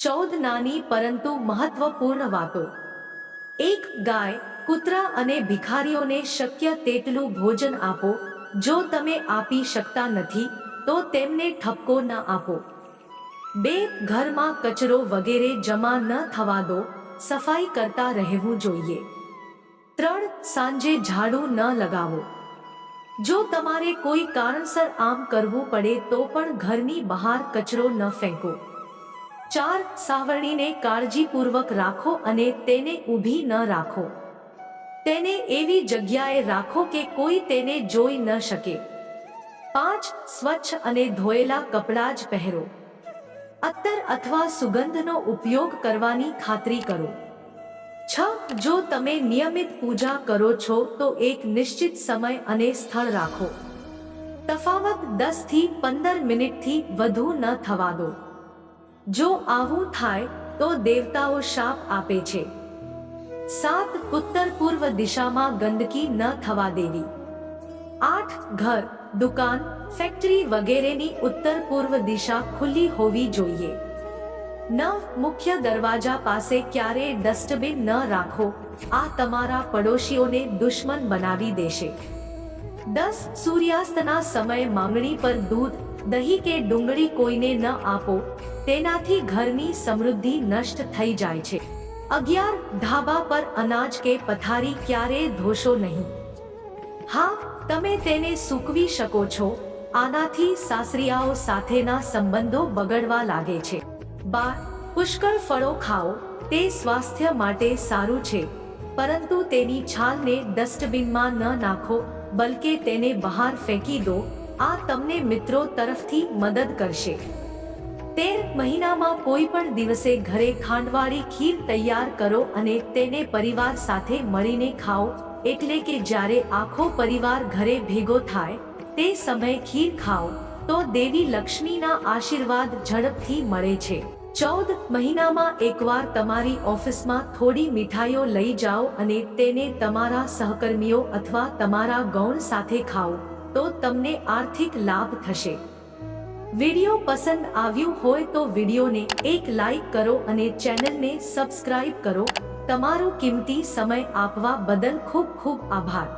ચૌદ નાની પરંતુ મહત્વપૂર્ણ વાતો એક ગાય કૂતરા અને ભિખારીઓને શક્ય તેટલું ભોજન આપો જો તમે આપી શકતા નથી તો તેમને ઠપકો ન આપો બે ઘરમાં કચરો વગેરે જમા ન થવા દો સફાઈ કરતા રહેવું જોઈએ ત્રણ સાંજે ઝાડુ ન લગાવો જો તમારે કોઈ કારણસર આમ કરવું પડે તો પણ ઘરની બહાર કચરો ન ફેંકો ચાર સાવરણીને કાળજીપૂર્વક રાખો અને તેને ઊભી ન રાખો. તેને એવી જગ્યાએ રાખો કે કોઈ તેને જોઈ ન શકે. પાંચ, સ્વચ્છ અને ધોયેલા કપડાં જ પહેરો. અત્તર અથવા સુગંધનો ઉપયોગ કરવાની ખાતરી કરો. છ, જો તમે નિયમિત પૂજા કરો છો, તો એક નિશ્ચિત સમય અને સ્થળ રાખો. તફાવત દસથી પંદર મિનિટથી વધુ ન થવા દો. જો આવું થાય, તો દેવતાઓ શાપ આપે છે. સાત ઉત્તર પૂર્વ દિશામાં ગંદકી ન થવા દેવી. આઠ ઘર, દુકાન, ફેક્ટરી વગેરેની ઉત્તર પૂર્વ દિશા ખુલ્લી હોવી જોઈએ. નવ મુખ્ય દરવાજા પાસે ક્યારેય ડસ્ટબિન ન રાખો, આ તમારા પડોશીઓને દુશ્મન બનાવી દેશે. દસ સૂર્યાસ્તના સમયે માંગણી પર દૂધ દહીં કે ડુંગળી કોઈને ન આપો, તેનાથી ઘરની સમૃદ્ધિ નષ્ટ થઈ જાય છે. અગિયાર, ધાબા પર અનાજ કે પથારી ક્યારેય ધોશો નહીં. હા, તમે તેને સૂકવી શકો છો, આનાથી સાસરિયાઓ સાથેના સંબંધો બગડવા લાગે છે. બાર, પુષ્કળ ફળો ખાઓ, તે સ્વાસ્થ્ય માટે સારું છે, પરંતુ તેની છાલને ડસ્ટબિનમાં ન નાખો, બલકે તેને બહાર ફેંકી દો આ તમને મિત્રો તરફથી મદદ કરશે. તેર મહિનામાં કોઈ પણ દિવસે ઘરે ખાંડવાળી ખીર તૈયાર કરો અને તેને પરિવાર સાથે મળીને ખાઓ, એટલે કે જ્યારે આખો પરિવાર ઘરે ભેગો થાય, તે સમયે ખીર ખાઓ, તો દેવી લક્ષ્મીના આશીર્વાદ ઝડપથી મળે છે. ચૌદ મહિનામાં એકવાર તમારી ઓફિસમાં થોડી મીઠાઈઓ લઈ જાઓ અને તેને તમારા સહકર્મીઓ અથવા તમારા ગૌણ સાથે ખાઓ. તો તમને આર્થિક લાભ થશે. વિડિયો પસંદ આવ્યું હોય તો વિડિયોને એક લાઈક કરો અને ચેનલને સબસ્ક્રાઇબ કરો. તમારો કિંમતી સમય આપવા બદલ ખૂબ ખૂબ આભાર.